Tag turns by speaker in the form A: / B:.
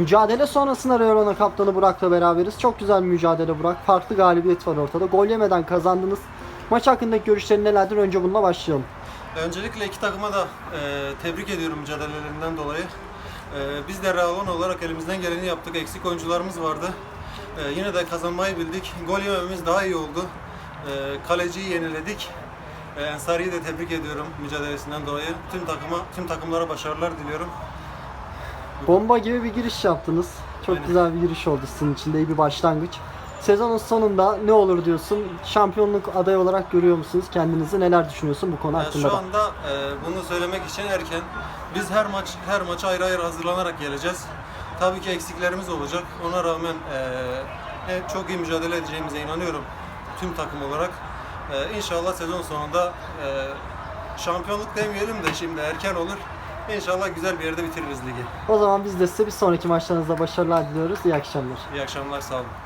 A: Mücadele sonrasında Reolana kaptanı Burak'la beraberiz. Çok güzel bir mücadele Burak. Farklı galibiyet var ortada. Gol yemeden kazandınız. Maç hakkındaki görüşlerin nelerdir? Önce bununla başlayalım.
B: Öncelikle iki takıma da e, tebrik ediyorum mücadelelerinden dolayı. E, biz de Realon olarak elimizden geleni yaptık. Eksik oyuncularımız vardı. E, yine de kazanmayı bildik. Gol yememiz daha iyi oldu. E, kaleciyi yeniledik. E, Ensari'yi de tebrik ediyorum mücadelesinden dolayı. Tüm takıma, tüm takımlara başarılar diliyorum.
A: Bomba gibi bir giriş yaptınız. Çok
B: Aynen.
A: güzel bir giriş oldu sizin için de iyi bir başlangıç. Sezonun sonunda ne olur diyorsun? Şampiyonluk adayı olarak görüyor musunuz kendinizi? Neler düşünüyorsun bu konu
B: Yani
A: hakkında
B: şu
A: da?
B: anda e, bunu söylemek için erken. Biz her maç her maça ayrı ayrı hazırlanarak geleceğiz. Tabii ki eksiklerimiz olacak. Ona rağmen e, e, çok iyi mücadele edeceğimize inanıyorum tüm takım olarak. E, inşallah sezon sonunda e, şampiyonluk demeyelim de şimdi erken olur. İnşallah güzel bir yerde bitiririz ligi.
A: O zaman biz de size bir sonraki maçlarınızda başarılar diliyoruz. İyi akşamlar.
B: İyi akşamlar, sağ olun.